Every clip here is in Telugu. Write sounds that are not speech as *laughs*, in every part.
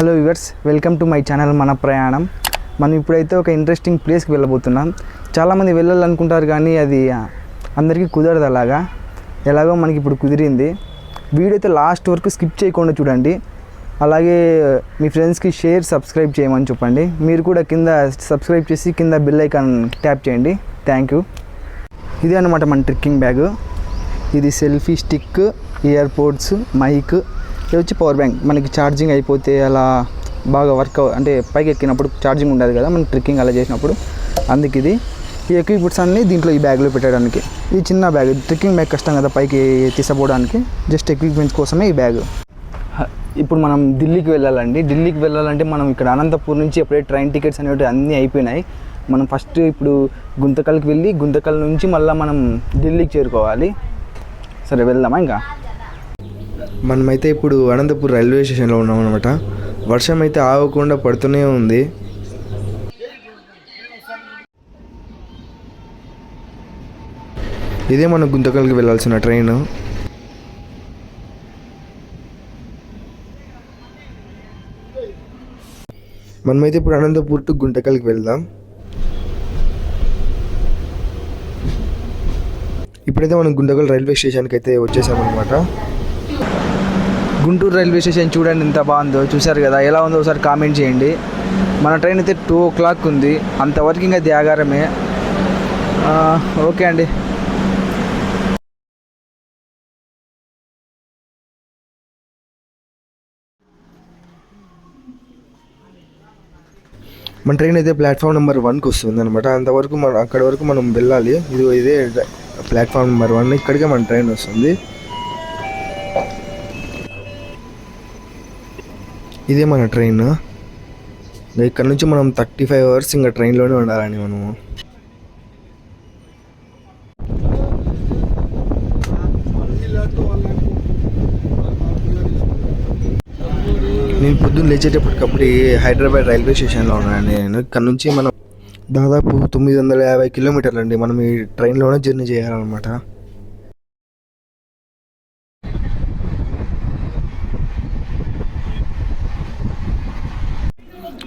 Hello viewers welcome to my channel మన ప్రయాణం. మనం ఇప్పుడైతే ఒక ఇంట్రెస్టింగ్ ప్లేస్కి వెళ్ళబోతున్నాం. చాలామంది వెళ్ళాలనుకుంటారు కానీ అది అందరికీ కుదరదు అలాగా. ఎలాగో మనకి ఇప్పుడు కుదిరింది. వీడియో అయితే లాస్ట్ వరకు స్కిప్ చేయకుండా చూడండి. అలాగే మీ ఫ్రెండ్స్కి షేర్ సబ్స్క్రైబ్ చేయమని చెప్పండి. మీరు కూడా కింద సబ్స్క్రైబ్ చేసి కింద బిల్ ఐకాన్ ట్యాప్ చేయండి. థ్యాంక్ యూ ఇదే అనమాట మన ట్రిక్కింగ్ బ్యాగ్ ఇది selfie stick ear pods mike ఇది వచ్చి పవర్ బ్యాంక్ మనకి ఛార్జింగ్ అయిపోతే అలా బాగా వర్క్ అంటే పైకి ఎక్కినప్పుడు ఛార్జింగ్ ఉండదు కదా మనం ట్రెక్కింగ్ అలా చేసినప్పుడు. అందుకు ఇది. ఈ ఎక్విప్మెంట్స్ అన్ని దీంట్లో ఈ బ్యాగ్లో పెట్టడానికి. ఇది చిన్న బ్యాగ్ ట్రెక్కింగ్ బ్యాగ్ కష్టం కదా పైకి తీసుకుపోవడానికి జస్ట్ ఎక్విప్మెంట్స్ కోసమే ఈ బ్యాగ్ ఇప్పుడు మనం ఢిల్లీకి వెళ్ళాలండి. ఢిల్లీకి వెళ్ళాలంటే మనం ఇక్కడ అనంతపూర్ నుంచి ఎప్పుడైతే ట్రైన్ టికెట్స్ అనేవి అన్నీ అయిపోయినాయి మనం ఫస్ట్ ఇప్పుడు గుంతకల్కి వెళ్ళి గుంతకల్ నుంచి మళ్ళీ మనం ఢిల్లీకి చేరుకోవాలి. సరే వెళ్దామా ఇంకా? మనమైతే ఇప్పుడు అనంతపూర్ రైల్వే స్టేషన్లో ఉన్నాం అనమాట వర్షం అయితే ఆగకుండా పడుతూనే ఉంది. ఇదే మన గుంతకల్కి వెళ్ళాల్సిన ట్రైన్. మనమైతే ఇప్పుడు అనంతపూర్ టు గుంటకల్కి వెళ్దాం. ఇప్పుడైతే మనం గుంటకల్ రైల్వే స్టేషన్కి అయితే వచ్చేసామన్నమాట. గుంటూరు రైల్వే స్టేషన్ చూడండి ఎంత బాగుందో. చూసారు కదా ఎలా ఉందో ఒకసారి కామెంట్ చేయండి. మన ట్రైన్ అయితే టూ ఓ క్లాక్ ఉంది అంతవరకు ఇంకా త్యాగారమే ఓకే అండి. మన ట్రైన్ అయితే ప్లాట్ఫామ్ నెంబర్ వన్కి వస్తుంది అనమాట అంతవరకు మనం అక్కడ వరకు మనం వెళ్ళాలి. ఇది ఇదే ప్లాట్ఫామ్ నెంబర్ వన్ ఇక్కడికే మన ట్రైన్ వస్తుంది. ఇదే మన ట్రైన్ ఇక్కడ నుంచి మనం థర్టీ ఫైవ్ అవర్స్ ఇంకా ట్రైన్లోనే ఉండాలని మనము. నేను పొద్దున్న లేచేటప్పటికప్పుడు హైదరాబాద్ రైల్వే స్టేషన్లో ఉన్నాను నేను. ఇక్కడ నుంచి మనం దాదాపు తొమ్మిది వందల యాభై కిలోమీటర్లు అండి మనం ఈ ట్రైన్లోనే జర్నీ చేయాలన్నమాట.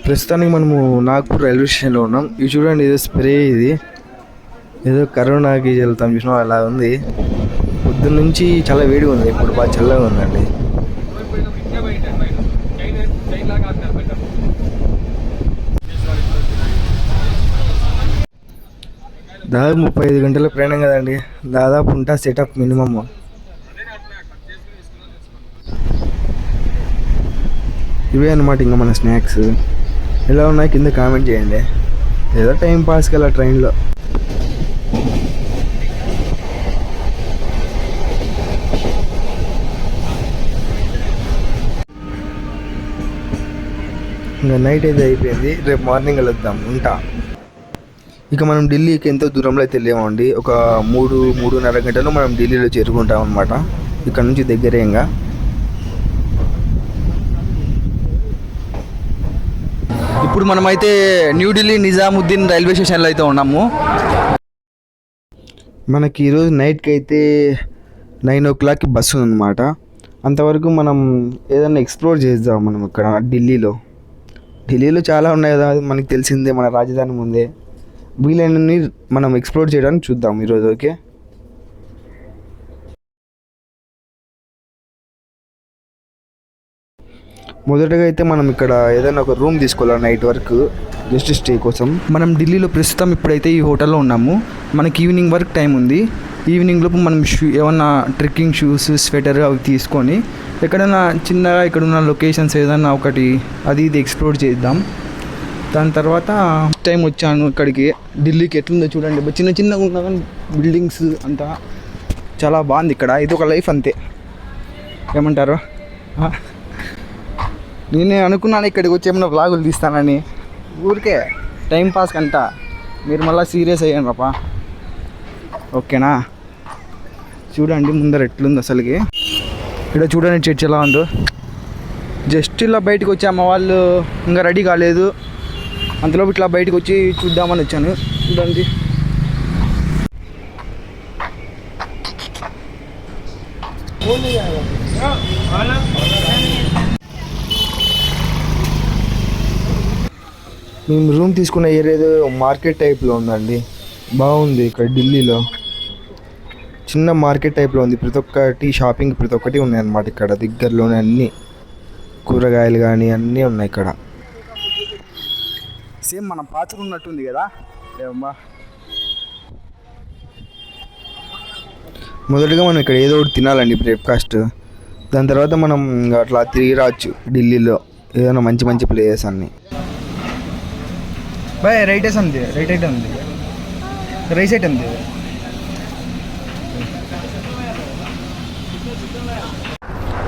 ప్రస్తుతానికి మనము నాగ్పూర్ రైల్వే స్టేషన్లో ఉన్నాం. ఇది చూడండి ఏదో స్ప్రే ఇది. ఏదో కరోనాకి వెళ్తాం చూసినా అలా ఉంది. పొద్దున్న నుంచి చాలా వేడిగా ఉంది. ఇప్పుడు బాగా చల్లగా ఉందండి. దాదాపు ముప్పై ఐదు గంటల ప్రయాణం కదండి. దాదాపు ఉంటా సెటప్ మినిమమ్. ఇవే అనమాట ఇంకా మన స్నాక్స్. ఎలా ఉన్నాయి కింద కామెంట్ చేయండి. ఏదో టైం పాస్కి అలా ట్రైన్లో. ఇంకా నైట్ అయితే అయిపోయింది. రేపు మార్నింగ్ వెళ్దాం. ఉంటా. ఇక మనం ఢిల్లీకి ఎంతో దూరంలో అయితే వెళ్ళామండి ఒక మూడు మూడున్నర గంటలు మనం ఢిల్లీలో చేరుకుంటాం అనమాట ఇక్కడ నుంచి దగ్గరే ఇంకా. ఇప్పుడు మనమైతే న్యూఢిల్లీ నిజాముద్దీన్ రైల్వే స్టేషన్లో అయితే ఉన్నాము. మనకి ఈరోజు నైట్కి అయితే నైన్ ఓ క్లాక్కి బస్సు ఉందన్నమాట. అంతవరకు మనం ఏదైనా ఎక్స్ప్లోర్ చేద్దాం మనం ఇక్కడ ఢిల్లీలో. ఢిల్లీలో చాలా ఉన్నాయి కదా అది మనకి తెలిసిందే మన రాజధాని ముందే. వీలైనన్ని మనం ఎక్స్ప్లోర్ చేయడానికి చూద్దాం ఈరోజు ఓకే? మొదటగా అయితే మనం ఇక్కడ ఏదైనా ఒక రూమ్ తీసుకోవాలి నైట్ వరకు జస్ట్ స్టే కోసం. మనం ఢిల్లీలో ప్రస్తుతం ఇప్పుడైతే ఈ హోటల్లో ఉన్నాము. మనకి ఈవినింగ్ వరకు టైం ఉంది. ఈవినింగ్ లోపు మనం షూ ఏమన్నా ట్రెక్కింగ్ షూస్ స్వెటర్ అవి తీసుకొని ఎక్కడైనా చిన్నగా ఇక్కడ ఉన్న లొకేషన్స్ ఏదైనా ఒకటి అది ఇది ఎక్స్ప్లోర్ చేద్దాం. దాని తర్వాత టైం వచ్చాను ఇక్కడికి. ఢిల్లీకి ఎట్లుందో చూడండి. చిన్న చిన్నగా ఉన్నా కానీ బిల్డింగ్స్ అంతా చాలా బాగుంది ఇక్కడ. ఇది ఒక లైఫ్ అంతే. ఏమంటారు? నేనే అనుకున్నాను ఇక్కడికి వచ్చి ఏమైనా బ్లాగులు తీస్తానని. ఊరికే టైం పాస్ కంట. మీరు మళ్ళీ సీరియస్ అయ్యాను రాపా ఓకేనా? చూడండి ముందర ఎట్లుంది అసలుకి. ఇక్కడ చూడండి చర్చ్ ఎలా ఉందో. జస్ట్ ఇలా బయటకు వచ్చి అమ్మ వాళ్ళు ఇంకా రెడీ కాలేదు. అంతలోపు ఇట్లా బయటకు వచ్చి చూద్దామని వచ్చాను. చూడండి. మేము రూమ్ తీసుకున్న ఏరియా ఏదో మార్కెట్ టైప్లో ఉందండి. బాగుంది ఇక్కడ ఢిల్లీలో. చిన్న మార్కెట్ టైప్లో ఉంది. ప్రతి ఒక్కటి షాపింగ్ ప్రతి ఒక్కటి ఉన్నాయి అన్నమాట ఇక్కడ. దగ్గరలోనే అన్నీ కూరగాయలు కానీ అన్నీ ఉన్నాయి ఇక్కడ. సేమ్ మన పాత్ర ఉన్నట్టుంది కదా? ఏమమ్మా మొదటగా మనం ఇక్కడ ఏదో ఒకటి తినాలండి బ్రేక్ఫాస్ట్ దాని తర్వాత మనం అట్లా తిరిగి రావచ్చు ఢిల్లీలో. ఏదైనా మంచి మంచి ప్లేసెస్ అన్నీ. బాయ్ రైట్ వేస్ ఉంది రైట్ ఐటమ్ ఉంది. రైస్ ఐటమ్ ఉంది.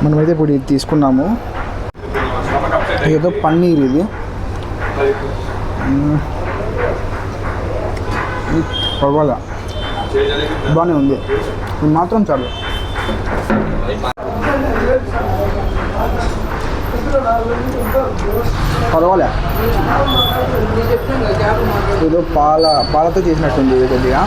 మనమైతే ఇప్పుడు ఇది తీసుకున్నాము. ఏదో పన్నీర్ ఇది. ఇది పర్వాలా. బాగానే ఉంది. ఇది మాత్రం చాలు. పర్వాలే. ఏదో పాల పాలతో చేసినట్టుంది కొద్దిగా.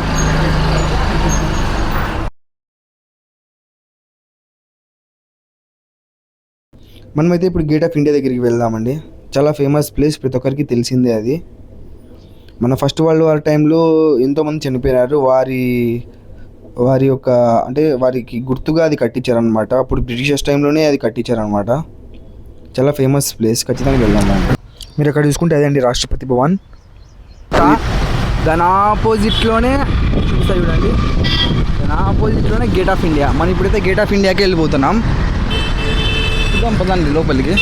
మనమైతే ఇప్పుడు గేట్ ఆఫ్ ఇండియా దగ్గరికి వెళ్దామండి. చాలా ఫేమస్ ప్లేస్ ప్రతి ఒక్కరికి తెలిసిందే అది. మన ఫస్ట్ వరల్డ్ వార్ టైంలో ఎంతోమంది చనిపోయారు. వారి వారి యొక్క అంటే వారికి గుర్తుగా అది కట్టించారనమాట అప్పుడు బ్రిటిషర్స్ టైంలోనే అది కట్టించారనమాట చాలా ఫేమస్ ప్లేస్ ఖచ్చితంగా వెళ్దామండి మీరు అక్కడ చూసుకుంటే అదండి రాష్ట్రపతి భవన్. దాని ఆపోజిట్లోనే చూస్తా చూడండి. దాని ఆపోజిట్లోనే గేట్ ఆఫ్ ఇండియా మనం ఇప్పుడైతే గేట్ ఆఫ్ ఇండియాకి వెళ్ళిపోతున్నాం. చూద్దాం పదండి లోపలికి.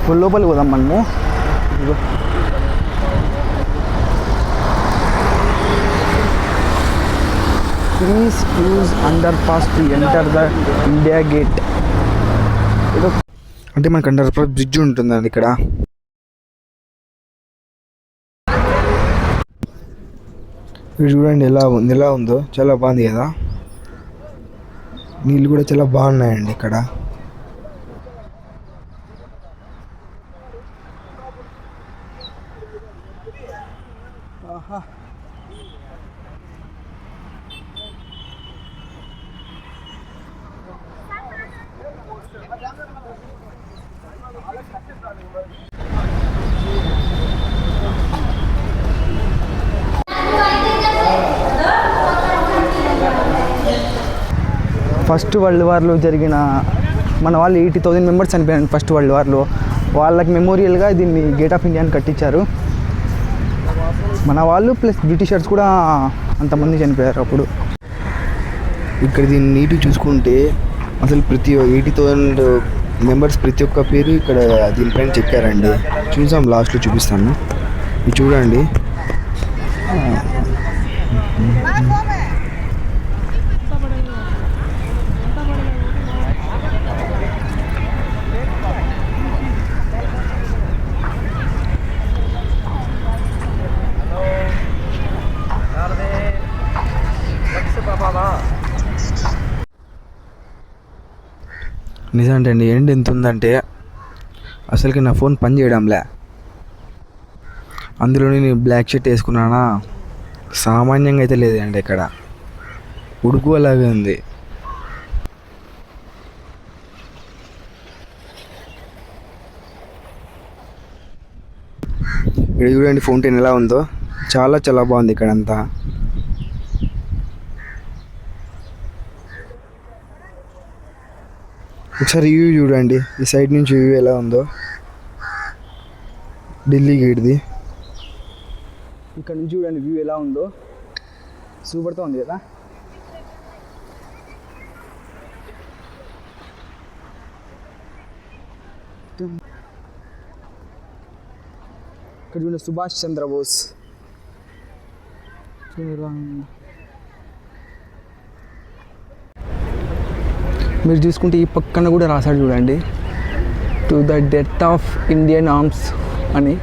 ఇప్పుడు లోపలికి పోదాం మనము. Please use under pass to enter the India Gate ఏదో అంటే మనకు అండర్ బ్రిడ్జ్ ఉంటుందండి ఇక్కడ. ఇది చూడండి ఎలా ఉంది ఎలా ఉందో. చాలా బాగుంది కదా. నీళ్ళు కూడా చాలా బాగున్నాయండి ఇక్కడ. ఫస్ట్ వరల్డ్ వార్లో జరిగిన మన వాళ్ళు ఎయిటీ థౌజండ్ మెంబర్స్ చనిపోయారు ఫస్ట్ వరల్డ్ వార్లో. వాళ్ళకి మెమోరియల్గా దీన్ని గేట్ ఆఫ్ ఇండియాని కట్టించారు. మన వాళ్ళు ప్లస్ బ్రిటిషర్స్ కూడా అంతమంది చనిపోయారు అప్పుడు. ఇక్కడ దీన్ని నీటి చూసుకుంటే అసలు ప్రతి ఎయిటీ థౌసండ్ మెంబర్స్ ప్రతి ఒక్క పేరు ఇక్కడ దీనిపైన చెప్పారండి. చూసాం లాస్ట్లో చూపిస్తాను. చూడండి. నిజంటే అండి ఎండ్ ఎంత ఉందంటే అసలుకి నా ఫోన్ పని చేయడంలే. అందులోనే నేను బ్లాక్ షర్ట్ వేసుకున్నానా? సామాన్యంగా అయితే లేదండి ఇక్కడ. ఉడుకు అలాగే ఉంది. ఇక్కడ చూడండి ఫౌంటైన్ ఎలా ఉందో. చాలా చాలా బాగుంది ఇక్కడంతా. ఒకసారి వ్యూ చూడండి. ఈ సైడ్ నుంచి వ్యూ ఎలా ఉందో. ఢిల్లీ గేట్ది. ఇక్కడ నుంచి చూడండి వ్యూ ఎలా ఉందో. సూపర్తో ఉంది కదా. ఇక్కడ చూడండి సుభాష్ చంద్రబోస్ చూడండి ఎలా ఉందో. మీరు చూసుకుంటే ఈ పక్కన కూడా రాశాడు చూడండి. To the death of Indian arms అని.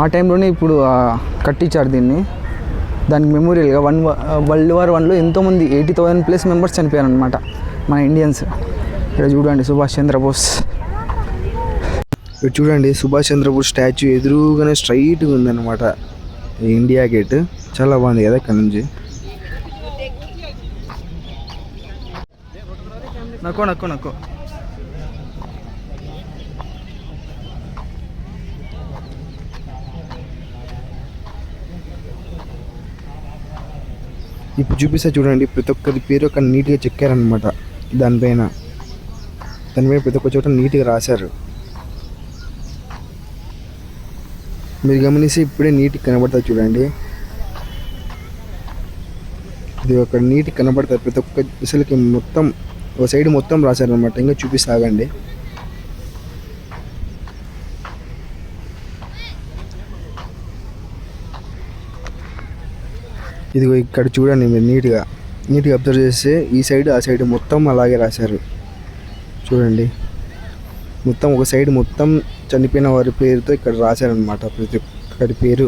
ఆ టైంలోనే ఇప్పుడు కట్టించారు దీన్ని. దానికి మెమోరియల్గా వన్ వరల్డ్ వార్ వన్లో ఎంతోమంది ఎయిటీ థౌసండ్ ప్లస్ మెంబర్స్ చనిపోయారు అనమాట మన ఇండియన్స్. ఇక్కడ చూడండి సుభాష్ చంద్రబోస్. ఇక్కడ చూడండి సుభాష్ చంద్రబోస్ స్టాచ్యూ ఎదురుగానే స్ట్రైట్గా ఉందన్నమాట. India gate. చాలా బాగుంది కదా ఇక్కడ నుంచి. నక్కో నక్కో నక్కో. ఇప్పుడు చూపిస్తే చూడండి ప్రతి ఒక్కరి పేరు ఒక నీట్గా చెక్కారనమాట దానిపైన దానిపైన ప్రతి ఒక్క చోట నీట్గా రాశారు. మీరు గమనిస్తే ఇప్పుడే నీటి కనబడుతుంది చూడండి. ఇది ఒక నీటి కనబడతారు ప్రతి ఒక్క ఇసులకి మొత్తం ఒక సైడ్ మొత్తం రాశారనమాట ఇంకా చూపిస్తాగండి. ఇదిగో ఇక్కడ చూడండి మీరు నీట్గా. నీట్గా అబ్జర్వ్ చేస్తే ఈ సైడ్ ఆ సైడ్ మొత్తం అలాగే రాశారు. చూడండి. మొత్తం ఒక సైడ్ మొత్తం చనిపోయిన వారి పేరుతో ఇక్కడ రాశారనమాట ప్రతి ఒక్కరి పేరు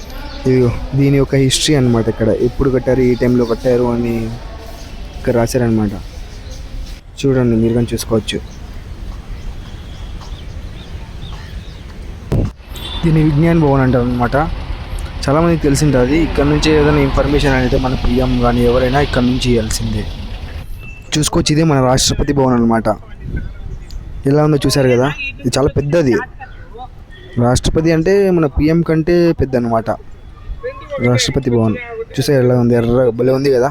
ఇదిగో దీని యొక్క హిస్టరీ అన్నమాట ఇక్కడ. ఎప్పుడు కట్టారు ఈ టైంలో కట్టారు అని ఇక్కడ రాశారనమాట చూడండి మీరు కానీ చూసుకోవచ్చు. దీన్ని విజ్ఞాన్ భవన్ అంటారు అనమాట చాలామందికి తెలిసింటుంది ఇక్కడ నుంచి ఏదైనా ఇన్ఫర్మేషన్ అనేది మన పిఎం కానీ ఎవరైనా ఇక్కడ నుంచి ఇవ్వాల్సిందే చూసుకోవచ్చు ఇదే మన రాష్ట్రపతి భవన్ అనమాట ఎలా ఉందో చూశారు కదా? ఇది చాలా పెద్దది. రాష్ట్రపతి అంటే మన పిఎం కంటే పెద్ద అనమాట రాష్ట్రపతి భవన్. చూసారు ఎలా ఉంది? ఎర్ర భలే ఉంది కదా?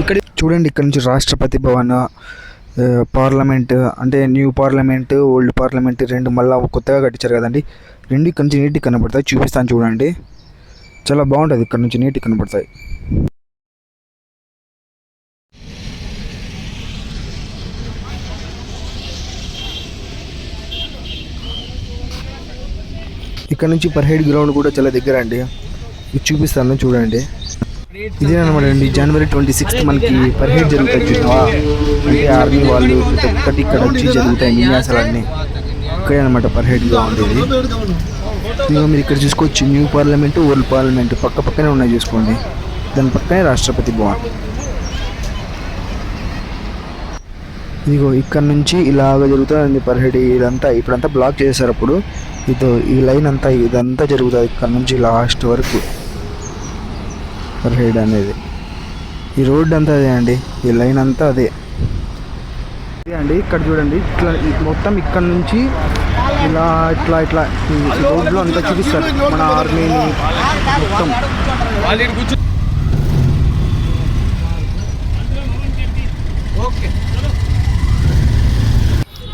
ఇక్కడ చూడండి ఇక్కడ నుంచి రాష్ట్రపతి భవన్ పార్లమెంట్ అంటే న్యూ పార్లమెంట్ ఓల్డ్ పార్లమెంట్ రెండు మళ్ళీ కొత్తగా కట్టించారు కదండి. రెండు ఇక్కడ నుంచి నీట్గా కనబడతాయి. చూపిస్తాను చూడండి. చాలా బాగుంటుంది ఇక్కడ నుంచి నీట్గా కనబడతాయి. ఇక్కడ నుంచి పర్ హెడ్ గ్రౌండ్ కూడా చాలా దగ్గర అండి. చూపిస్తాను చూడండి. ఇదే అనమాట అండి జనవరి ట్వంటీ సిక్స్త్ మనకి పర్హెడ్ జరుగుతాయి చూసినావా అంటే ఆర్మీ వాళ్ళు ప్రతి ఒక్కటి ఇక్కడ వచ్చి జరుగుతాయి విన్యాసాలన్నీ. ఇక్కడే అనమాట పర్హెడ్ గ్రౌండ్ ఇది. ఇంకా మీరు ఇక్కడ చూసుకోవచ్చు న్యూ పార్లమెంట్ ఓల్డ్ పార్లమెంట్. పక్క పక్కనే ఉన్నాయి చూసుకోండి. దాని పక్కనే రాష్ట్రపతి భవన్. ఇదిగో ఇక్కడ నుంచి ఇలాగ జరుగుతుందండి పర్ హెడ్ ఇదంతా. ఇప్పుడంతా బ్లాక్ చేశారు అప్పుడు. ఇదో ఈ లైన్ అంతా ఇదంతా జరుగుతుంది ఇక్కడ నుంచి లాస్ట్ వరకు. రైడ్ అనేది. ఈ రోడ్ అంతా అదే అండి. ఈ లైన్ అంతా అదే. అదే అండి ఇక్కడ చూడండి ఇట్లా మొత్తం ఇక్కడ నుంచి ఇలా ఇట్లా ఇట్లా రోడ్లో అంతా చూపిస్తారు. మన ఆర్మీని మొత్తం.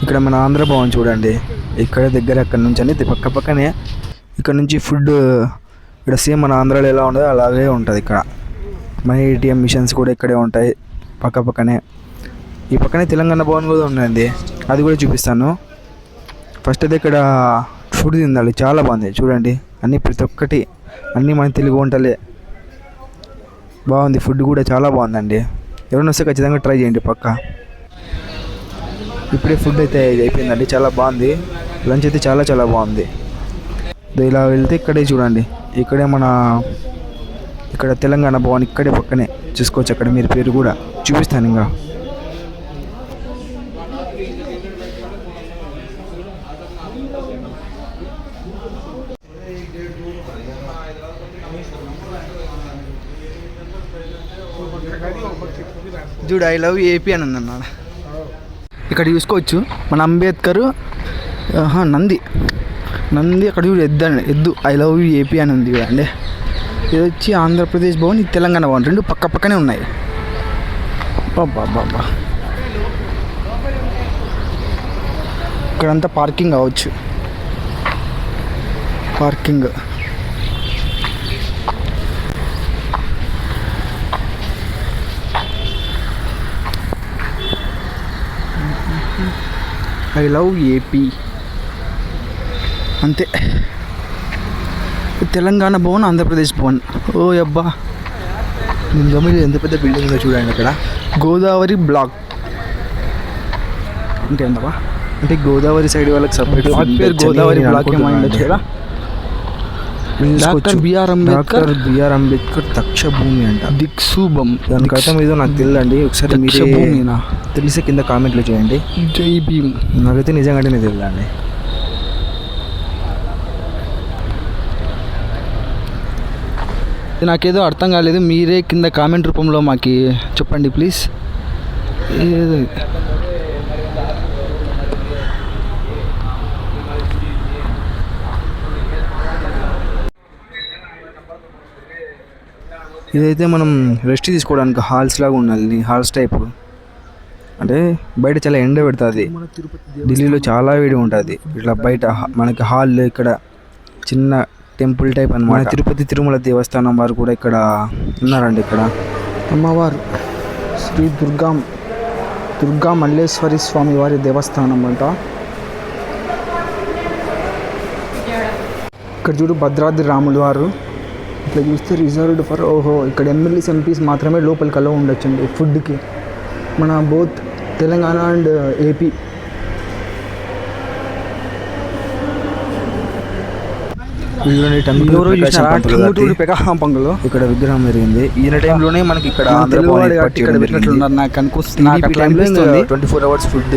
ఇక్కడ మన ఆంధ్ర భవన్ చూడండి. ఇక్కడ దగ్గర అక్కడ నుంచి అనేది పక్క పక్కనే. ఇక్కడ నుంచి ఫుడ్ ఇక్కడ సేమ్ మన ఆంధ్రాలో ఎలా ఉండదో అలాగే ఉంటుంది ఇక్కడ. మన ఏటీఎం మిషన్స్ కూడా ఇక్కడే ఉంటాయి పక్క పక్కనే. ఈ పక్కనే తెలంగాణ భవన్ కూడా ఉందండి. అది కూడా చూపిస్తాను. ఫస్ట్ అయితే ఇక్కడ ఫుడ్ తిందాలి చాలా బాగుంది. చూడండి. అన్ని ప్రతి ఒక్కటి అన్నీ మన తెలుగు వంటలే. బాగుంది. ఫుడ్ కూడా చాలా బాగుందండి. ఎవరైనా వస్తే ఖచ్చితంగా ట్రై చేయండి పక్కా. ఇప్పుడే ఫుడ్ అయితే అయిపోయిందండి చాలా బాగుంది. లంచ్ అయితే చాలా చాలా బాగుంది. ఇలా వెళ్తే ఇక్కడే చూడండి. ఇక్కడే మన ఇక్కడ తెలంగాణ భవన్ ఇక్కడే పక్కనే. చూసుకోవచ్చు అక్కడ మీరు పేరు కూడా. చూపిస్తాను ఇంకా. చూడు ఐ లవ్ ఏపీ అని అన్నాడు. ఇక్కడ చూసుకోవచ్చు. మన అంబేద్కర్ ఆహా, నంది. నంది అక్కడ చూడు ఎద్దు అండి. ఎద్దు. ఐ లవ్ యూ ఏపీ అని ఉంది కదండి ఇది వచ్చి ఆంధ్రప్రదేశ్ భవన్ ఇది తెలంగాణ భవన్. రెండు పక్క పక్కనే ఉన్నాయి. బాబా బాబా ఇక్కడంతా పార్కింగ్ అవ్వచ్చు పార్కింగ్. I love AP. అంతే. తెలంగాణ భవన్ ఆంధ్రప్రదేశ్ భవన్. ఓ అబ్బా. గమని ఎంత పెద్ద బిల్డింగ్ ఉందో చూడండి అక్కడ. గోదావరి బ్లాక్. ఇంకేందబ్బా అంటే గోదావరి సైడ్ వాళ్ళకి సపరేట్ పేరు గోదావరి బ్లాక్ ఏమైందో చేయరా doctor B R Ambedkar B R Ambedkar Deeksha Bhoomi అంట. దిక్సూబం దానికి అర్థం ఏదో నాకు తెలియదండి ఒకసారి దక్ష మీరే భూమినా? తెలిసే కింద కామెంట్లో చేయండి. జై భీమ్. నాకైతే నిజంగానే తెలియదండి నాకేదో అర్థం కాలేదు. మీరే కింద కామెంట్ రూపంలో మాకు చెప్పండి ప్లీజ్. ఇదైతే మనం రెస్ట్ తీసుకోవడానికి హాల్స్ లాగా ఉండాలి హాల్స్ టైప్. అంటే బయట చాలా ఎండ పెడుతుంది. ఢిల్లీలో చాలా వేడి ఉంటుంది. ఇట్లా బయట మనకి హాల్ ఇక్కడ చిన్న టెంపుల్ టైప్ అన్నమాట. తిరుపతి తిరుమల దేవస్థానం వారు కూడా ఇక్కడ ఉన్నారండి ఇక్కడ. అమ్మవారు శ్రీ దుర్గా దుర్గా మల్లేశ్వరి స్వామి వారి దేవస్థానం అంట. ఇక్కడ చూడు భద్రాద్రి రాములు వారు. ఇట్లా చూస్తే రిజర్వ్డ్ ఫర్ ఓహో ఇక్కడ ఎమ్మెల్యేస్ ఎంపీస్ మాత్రమే లోపలికి అలో ఉండొచ్చండి ఫుడ్కి మన బోత్ తెలంగాణ అండ్ ఏపీ పంగులు ఇక్కడ విగ్రహం జరిగింది ఈయన టైంలోనే మనకి ఇక్కడ ఇక్కడ పెట్టినట్లున్నారు నాకు అనిపిస్తుంది. Twenty four hours food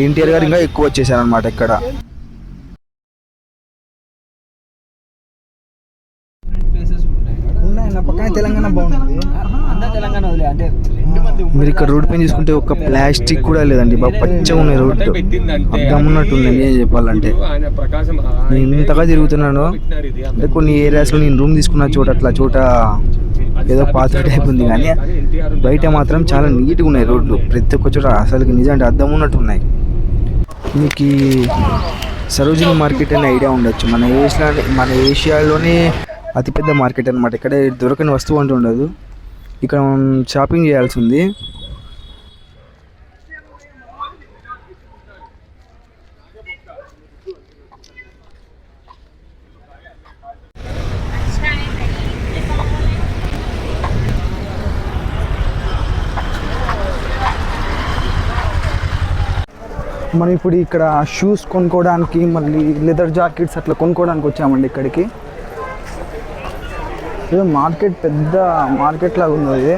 NTR garu ఇంకా ఎక్కువ వచ్చేసారు అనమాట ఇక్కడ పక్కన తెలంగాణ బాగుంటుంది మీరు ఇక్కడ రోడ్ పైన చూసుకుంటే ఒక ప్లాస్టిక్ కూడా లేదండి. బాగా పచ్చగా ఉన్నాయి రోడ్డు. అర్థం ఉన్నట్టుంది ఏం చెప్పాలంటే. నేను ఇంతగా తిరుగుతున్నాను. అంటే కొన్ని ఏరియాస్లో నేను రూమ్ తీసుకున్న చోట అట్లా చోట ఏదో పాత్ర టైప్ ఉంది కానీ బయట మాత్రం చాలా నీట్గా ఉన్నాయి రోడ్లు. ప్రతి ఒక్క చోట అసలు నిజంగా అర్థం ఉన్నట్టు ఉన్నాయి. మీకు సరోజిని మార్కెట్ అనే ఐడియా ఉండొచ్చు. మన ఏషియా మన ఏషియాలోనే అతిపెద్ద మార్కెట్ అనమాట ఇక్కడ దొరకని వస్తువు అంటూ ఉండదు. ఇక్కడ మనం షాపింగ్ చేయాల్సి ఉంది. మనం ఇప్పుడు ఇక్కడ షూస్ కొనుక్కోవడానికి మళ్ళీ లెదర్ జాకెట్స్ అట్లా కొనుక్కోవడానికి వచ్చామండి ఇక్కడికి. ఏదో మార్కెట్ పెద్ద మార్కెట్ లాగా ఉంది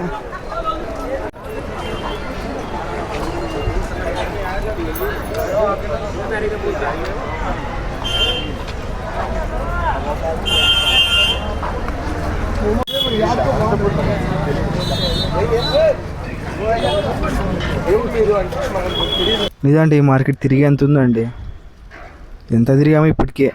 అది ఈ మార్కెట్ తిరిగి ఎంత ఉందండి. ఎంత తిరిగామో ఇప్పటికే.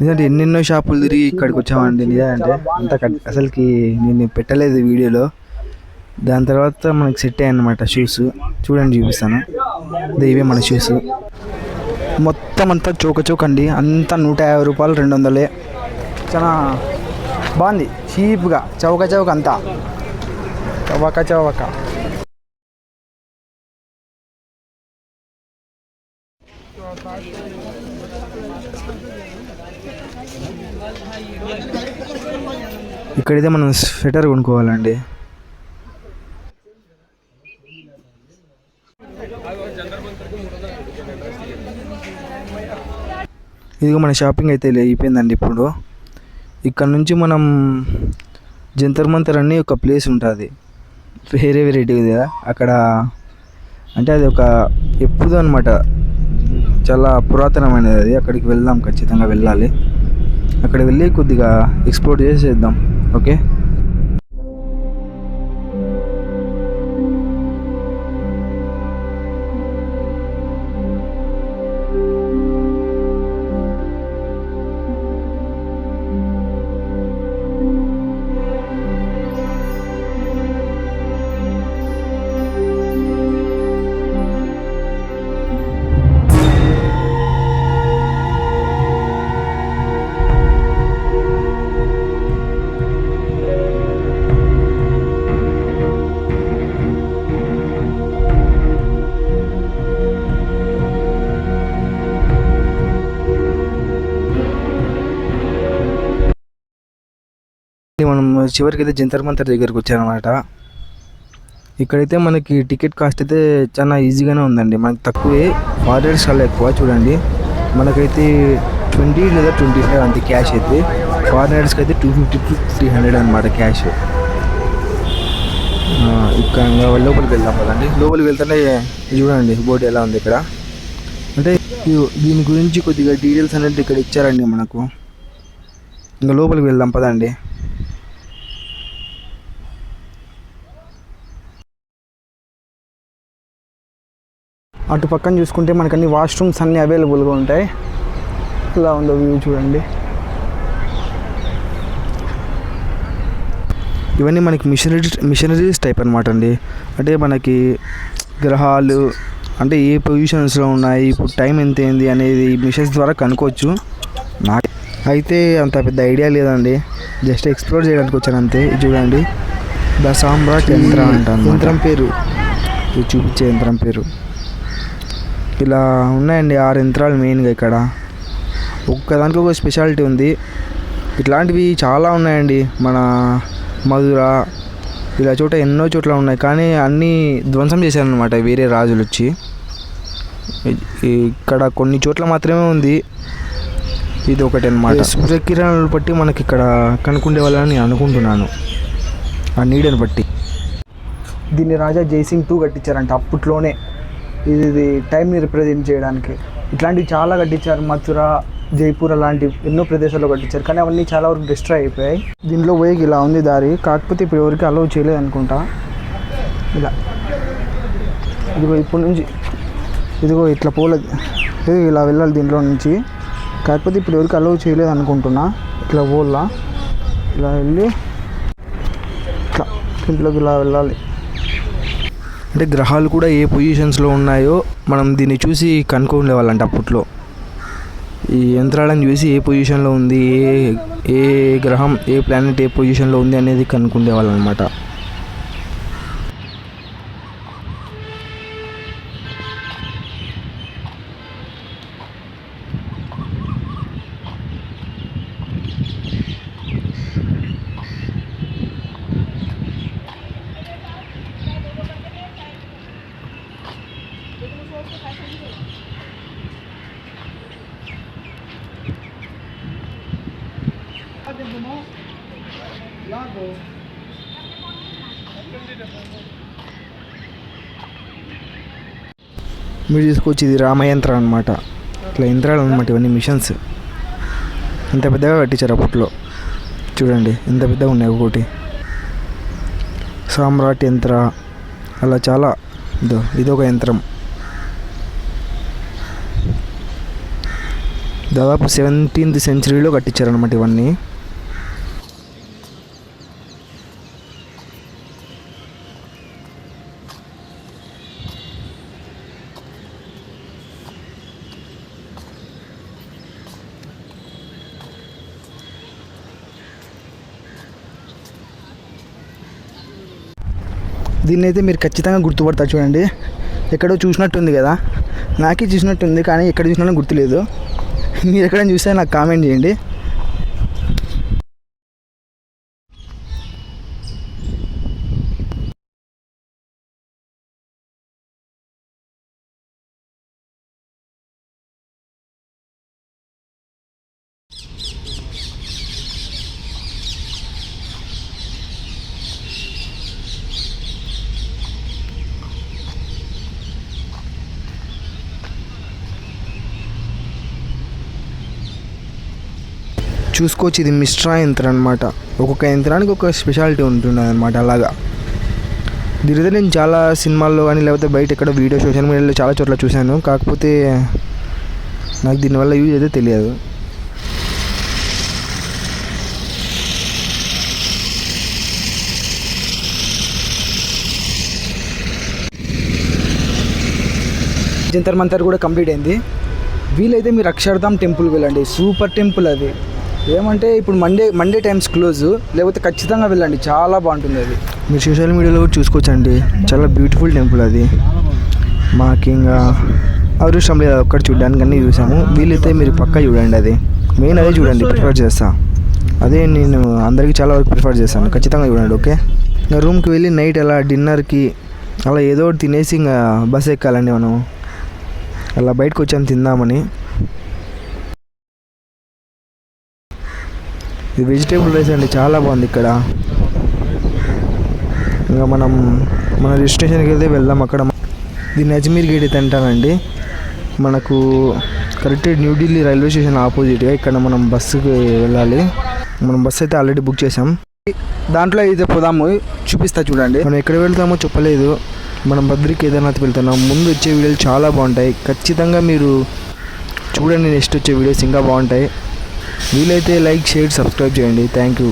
నిజంటే ఎన్నెన్నో షాపులు తిరిగి ఇక్కడికి వచ్చామండి నిజంటే అంత కట్ అసలుకి నేను పెట్టలేదు వీడియోలో. దాని తర్వాత మనకి సెట్ అయ్యాయన్నమాట షూస్ చూడండి చూపిస్తాను. ఇవే మన షూస్ మొత్తం అంతా చౌక చౌక అండి అంతా నూట యాభై రూపాయలు రెండు వందలే. చాలా బాగుంది. చీప్గా. చౌక చౌక అంతా. చవక చవక. ఇక్కడైతే మనం స్వెటర్ కొనుక్కోవాలండి. ఇదిగో మన షాపింగ్ అయితే అయిపోయిందండి ఇప్పుడు. ఇక్కడ నుంచి మనం జంతర్ మంతర్ అని ఒక ప్లేస్ ఉంటుంది. వేరే వెరైటీ కదా అక్కడ అంటే అది ఒక ఎప్పుడు అనమాట చాలా పురాతనమైనది అది. అక్కడికి వెళ్దాం ఖచ్చితంగా వెళ్ళాలి. అక్కడ వెళ్ళి కొద్దిగా ఎక్స్ప్లోర్ చేసేద్దాం ఓకే మనం చివరికి అయితే జంతర్ మంతర్ దగ్గరికి వచ్చారనమాట ఇక్కడైతే మనకి టికెట్ కాస్ట్ అయితే చాలా ఈజీగానే ఉందండి. మనకి తక్కువే ఫారినర్స్ చాలా ఎక్కువ చూడండి. మనకైతే ట్వంటీ లేదా ట్వంటీ ఫైవ్ అంతే క్యాష్ అయితే. ఫారినర్స్కి అయితే two fifty to three hundred అనమాట క్యాష్. ఇక్కడ లోపలికి వెళ్దాం కదండి లోపలికి వెళ్తుంటే చూడండి బోర్డు ఎలా ఉంది ఇక్కడ. అంటే దీని గురించి కొద్దిగా డీటెయిల్స్ అనేది ఇక్కడ ఇచ్చారండి మనకు. ఇంకా లోపలికి వెళ్దాం పదండి. అటు పక్కన చూసుకుంటే మనకు అన్ని వాష్రూమ్స్ అన్నీ అవైలబుల్గా ఉంటాయి. ఇలా ఉందో వ్యూ చూడండి. ఇవన్నీ మనకి మిషనరీ మిషనరీస్ టైప్ అనమాట అండి. అంటే మనకి గ్రహాలు అంటే ఏ పొజిషన్స్లో ఉన్నాయి ఇప్పుడు టైం ఎంత అయింది అనేది ఈ మిషన్స్ ద్వారా కనుక్కోవచ్చు. నాకు అయితే అంత పెద్ద ఐడియా లేదండి. జస్ట్ ఎక్స్ప్లోర్ చేయడానికి వచ్చాను అంతే. చూడండి. ద సామ్రాట్ యంత్ర అంటాను యంత్రం పేరు. ఇది చూపించే యంత్రం పేరు. ఇలా ఉన్నాయండి ఆరు యంత్రాలు మెయిన్గా ఇక్కడ. ఒక్కదానికి ఒక స్పెషాలిటీ ఉంది. ఇట్లాంటివి చాలా ఉన్నాయండి. మన మధుర ఇలా చోట ఎన్నో చోట్ల ఉన్నాయి. కానీ అన్నీ ధ్వంసం చేశారనమాట వేరే రాజులు వచ్చి ఇక్కడ కొన్ని చోట్ల మాత్రమే ఉంది. ఇది ఒకటి అనమాట సూర్యకిరణాలు బట్టి మనకి ఇక్కడ కనుక్కుండే వాళ్ళని నేను అనుకుంటున్నాను. ఆ నీడని బట్టి. దీన్ని రాజా జైసింగ్ టూ కట్టించారంట అప్పట్లోనే. ఇది ఇది టైంని రిప్రజెంట్ చేయడానికి. ఇట్లాంటివి చాలా కట్టించారు. మథుర జైపూర్ అలాంటి ఎన్నో ప్రదేశాల్లో కట్టించారు. కానీ అవన్నీ చాలా వరకు డిస్ట్రాయ్ అయిపోయాయి. దీనిలో పోయి ఇలా ఉంది దారి. కాకపోతే ఇప్పుడు ఎవరికి అలౌ చేయలేదు అనుకుంటా. ఇలా. ఇదిగో ఇప్పటి నుంచి ఇదిగో ఇట్లా పోలేదు. ఇదిగో ఇలా వెళ్ళాలి దీంట్లో నుంచి. కాకపోతే ఇప్పుడు ఎవరికి అలౌ చేయలేదు అనుకుంటున్నా. ఇట్లా పోల్లా ఇలా వెళ్ళి ఇట్లా ఇంట్లోకి ఇలా వెళ్ళాలి. అంటే గ్రహాలు కూడా ఏ పొజిషన్స్లో ఉన్నాయో మనం దీన్ని చూసి కనుక్కోండేవాళ్ళంట అప్పట్లో. ఈ యంత్రాలను చూసి ఏ పొజిషన్లో ఉంది ఏ ఏ గ్రహం ఏ ప్లానెట్ ఏ పొజిషన్లో ఉంది అనేది కనుక్కుండేవాళ్ళు అనమాట మీరు తీసుకొచ్చి ఇది రామయంత్రం అనమాట ఇట్లా యంత్రాలు అనమాట ఇవన్నీ మిషన్స్ ఇంత పెద్దగా కట్టించారు అప్పట్లో. చూడండి ఎంత పెద్దగా ఉన్నాయి ఒకటి సామ్రాట్ యంత్ర అలా చాలా ఇదో ఇదొక యంత్రం. దాదాపు సెవెంటీన్త్ సెంచరీలో కట్టించారనమాట ఇవన్నీ. దీన్ని అయితే మీరు ఖచ్చితంగా గుర్తుపడతారు చూడండి. ఎక్కడో చూసినట్టుంది కదా. నాకే చూసినట్టుంది కానీ ఎక్కడ చూసినా గుర్తులేదు. *laughs* మీరు ఎక్కడైనా చూస్తే నాకు కామెంట్ చేయండి. చూసుకోవచ్చు. ఇది మిస్ట్రా యంత్రం అనమాట ఒక్కొక్క యంత్రానికి ఒక స్పెషాలిటీ ఉంటున్నది అనమాట అలాగా దీనితో నేను చాలా సినిమాల్లో కానీ లేకపోతే బయట ఎక్కడ వీడియో సోషల్ మీడియాలో చాలా చోట్ల చూశాను. కాకపోతే నాకు దీనివల్ల యూజ్ అయితే తెలియదు. జంతర్ మంతర్ కూడా కంప్లీట్ అయింది. వీలైతే మీరు అక్షర్ధామ్ టెంపుల్ వెళ్ళండి. సూపర్ టెంపుల్ అది. ఏమంటే ఇప్పుడు మండే మండే టైమ్స్ క్లోజ్ లేకపోతే ఖచ్చితంగా వెళ్ళండి. చాలా బాగుంటుంది అది. మీరు సోషల్ మీడియాలో కూడా చూసుకోవచ్చండి. చాలా బ్యూటిఫుల్ టెంపుల్ అది. మాకు ఇంకా అదృష్టం లేదు ఒక్కటి చూడడానికి అన్నీ చూసాము. వీలైతే మీరు పక్కా చూడండి అది. మెయిన్ అదే చూడండి ప్రిఫర్ చేస్తా. అదే నేను అందరికీ చాలా వరకు ప్రిఫర్ చేస్తాను. ఖచ్చితంగా చూడండి ఓకే ఇంకా రూమ్కి వెళ్ళి నైట్ అలా డిన్నర్కి అలా ఏదో ఒకటి తినేసి ఇంకా బస్ ఎక్కాలండి మనం. అలా బయటకు వచ్చాము తిందామని. ఇది వెజిటేబుల్ రైస్ అండి చాలా బాగుంది ఇక్కడ. ఇంకా మనం మన రిజిస్ట్రేషన్కి వెళ్తే వెళ్దాం అక్కడ. దీన్ని అజ్మీర్ గేట్ అయితే అంటానండి మనకు కరెక్ట్ న్యూఢిల్లీ రైల్వే స్టేషన్ ఆపోజిట్గా ఇక్కడ మనం బస్సుకి వెళ్ళాలి. మనం బస్సు అయితే ఆల్రెడీ బుక్ చేసాం దాంట్లో అయితే పోదాము చూపిస్తా చూడండి. మనం ఎక్కడ వెళ్తామో చెప్పలేదు. మనం బద్రీ కేదార్నాథ్ వెళ్తున్నాం. ముందు వచ్చే వీడియోలు చాలా బాగుంటాయి. ఖచ్చితంగా మీరు చూడండి నెక్స్ట్ వచ్చే వీడియోస్ ఇంకా బాగుంటాయి. వీలైతే లైక్ షేర్ సబ్స్క్రైబ్ చేయండి. Thank you.